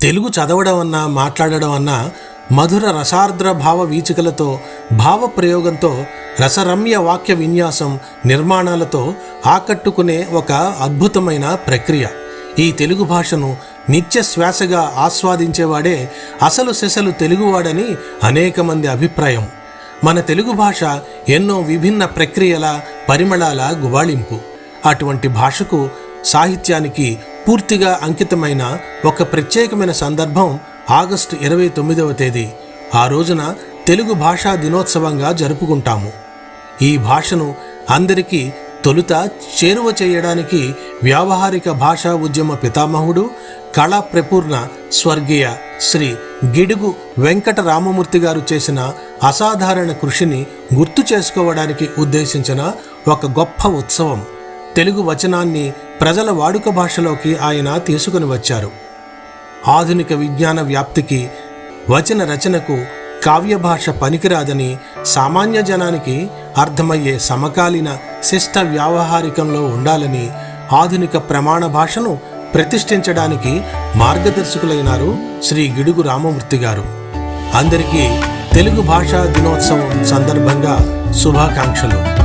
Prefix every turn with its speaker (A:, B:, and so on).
A: తెలుగు చదవడం అన్నా మాట్లాడడం అన్నా మధుర రసార్ద్ర భావ వీచికలతో భావ ప్రయోగంతో రసరమ్య వాక్య విన్యాసం నిర్మాణాలతో ఆకట్టుకునే ఒక అద్భుతమైన ప్రక్రియ. ఈ తెలుగు భాషను నిత్య శ్వాసగా ఆస్వాదించేవాడే అసలు సెసలు తెలుగువాడని అనేక మంది అభిప్రాయం. మన తెలుగు భాష ఎన్నో విభిన్న ప్రక్రియల పరిమళాల గుబాళింపు. అటువంటి భాషకు సాహిత్యానికి పూర్తిగా అంకితమైన ఒక ప్రత్యేకమైన సందర్భం ఆగస్టు ఇరవై తొమ్మిదవ తేదీ. ఆ రోజున తెలుగు భాషా దినోత్సవంగా జరుపుకుంటాము. ఈ భాషను అందరికీ తొలుత చేరువ చేయడానికి వ్యావహారిక భాషా ఉద్యమ పితామహుడు కళా ప్రపూర్ణ స్వర్గీయ శ్రీ గిడుగు వెంకట రామమూర్తి గారు చేసిన అసాధారణ కృషిని గుర్తు చేసుకోవడానికి ఉద్దేశించిన ఒక గొప్ప ఉత్సవం. తెలుగు వచనాన్ని ప్రజల వాడుక భాషలోకి ఆయన తీసుకుని వచ్చారు. ఆధునిక విజ్ఞాన వ్యాప్తికి వచన రచనకు కావ్య భాష పనికిరాదని సామాన్య జనానికి అర్థమయ్యే సమకాలీన శిష్ట వ్యావహారికంలో ఉండాలని ఆధునిక ప్రమాణ భాషను ప్రతిష్ఠించడానికి మార్గదర్శకులైనారు శ్రీ గిడుగు రామమూర్తి గారు. అందరికీ తెలుగు భాషా దినోత్సవం సందర్భంగా శుభాకాంక్షలు.